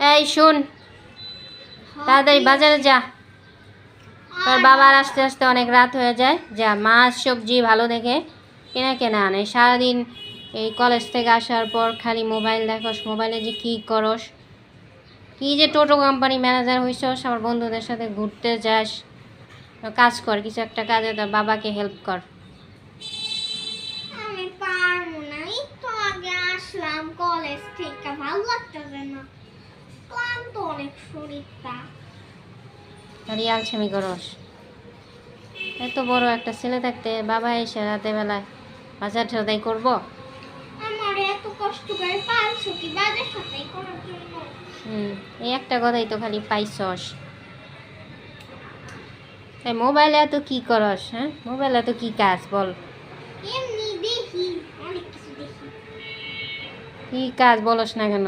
এই শুন। তাড়াতাড়ি বাজারে যা। তোর বাবার আসতে আসতে অনেক রাত হয়ে যায়। যা মাছ সবজি ভালো দেখে কেনা কেনা আনে। সারাদিন এই কলেজ থেকে আসার পর খালি মোবাইল দেখোস। মোবাইলে যে কী করস? কী যে টোটো কোম্পানি ম্যানেজার হইছস আমার বন্ধুদের সাথে ঘুরতে যাস। কাজ কর কিছু একটা কাজে তোর বাবাকে হেল্প কর। আমি পারব না। একটু আগে আসলাম কলেজ থেকে ভালো লাগতেছে না। ক্লান্ত অনেক শরীরটা খালি আলসেমি করস এত বড় একটা ছেলে থাকতে বাবা এসে রাতে বেলায় বাজার ঠোদাই করব? আমার এত কষ্ট করে পারছ কি বাজার সাথে করার জন্য। হুম এই একটা কথাই তো খালি পাইছস। তাই মোবাইলে এত কি করস হ্যাঁ? মোবাইলে এত কি কাজ বল। এমনি দেখি অনেক কিছু দেখি। কি কাজ বলস না কেন?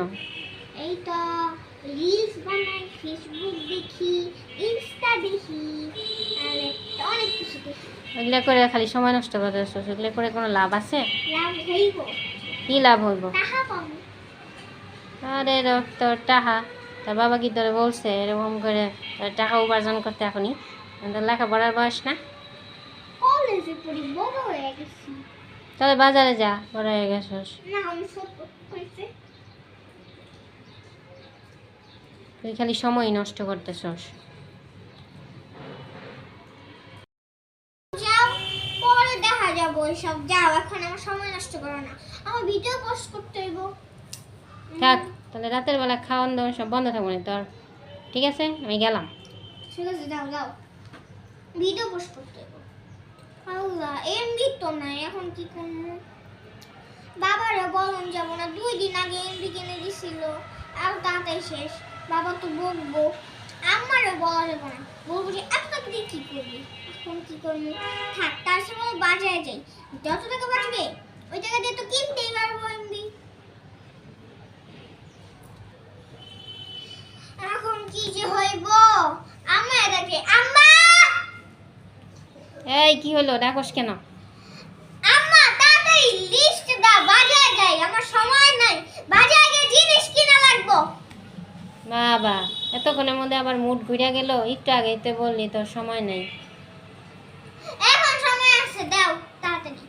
এই তো রিলস বানাই ফেসবুক দেখি ইনস্টা দেখি অনেক কিছু দেখি। ওইগুলা করে খালি সময় নষ্ট করতেছ ওইগুলা করে কোনো লাভ আছে? লাভ হইব। কি লাভ হইব? টাকা পাবো। আরে র- তোর টাকা তোর বাবা কি তোরে বলছে এরকম করে টাকা উপার্জন করতে এখনই? তোর লেখাপড়ার বয়স না? কলেজে পড়ি বড় হয়ে গেছি। তাহলে বাজারে যা বড় হয়ে গেছস। না আমি সব হয়েছে তুই খালি সময় নষ্ট করতেছস। যাও পরে দেখা যাব ওইসব। যাও এখন আমার সময় নষ্ট করো না। আমার ভিডিও পোস্ট করতে হইব। থাক তাহলে রাতের বেলা খাওয়ান দাওয়ান সব বন্ধ থাকব না তোর। ঠিক আছে? আমি গেলাম। ঠিক আছে যাও যাও। ভিডিও পোস্ট করতে হইব। আল্লাহ এমবি তো নাই এখন কি করব? বাবারে বলুন যাব না দুই দিন আগে এমবি কিনে দিছিল। আর তাড়াতাড়ি শেষ। বাবা তো বকবো আমারও বলা যাবে না। বলব যে এত টাকা দিয়ে কি করবি? এখন কি করব? থাক তার সময় বাজারে যাই। যত টাকা বাঁচবে ওই টাকা দিয়ে তো কিনতেই পারব এমবি এখন কি যে হইব? আম্মা দেখে আম্মা! এই কি হলো? ডাকস কেন? আম্মা তাড়াতাড়ি লিস্ট দাও বাজারে যাই। আমার সময় নাই। বাজারে গিয়ে জিনিস কিনা লাগবো। বাবা এতক্ষণের মধ্যে আবার মুড ঘুরে গেল? একটু আগে তো বললি তোর সময় নেই। এখন সময় আছে দাও তাড়াতাড়ি।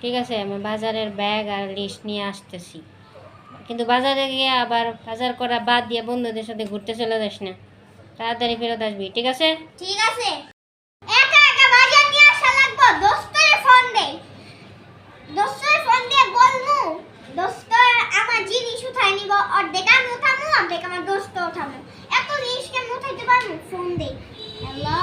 ঠিক আছে আমি বাজারের ব্যাগ আর লিস্ট নিয়ে আসতেছি। কিন্তু বাজারে গিয়ে আবার বাজার করা বাদ দিয়ে বন্ধুদের সাথে ঘুরতে চলে যাস না। তাড়াতাড়ি ফেরত আসবি ঠিক আছে? ঠিক আছে একা একা বাজার নিয়ে আসা লাগবো দোস্তরে ফোন দেই দোস্তরে ফোন দিয়ে বলমু দোস্ত আমার জিনিস উঠাই নিব অর্ধেক আমি উঠামু উঠামু এত জিনিস কেন উঠাইতে পারব? ফোন দিয়ে হ্যালো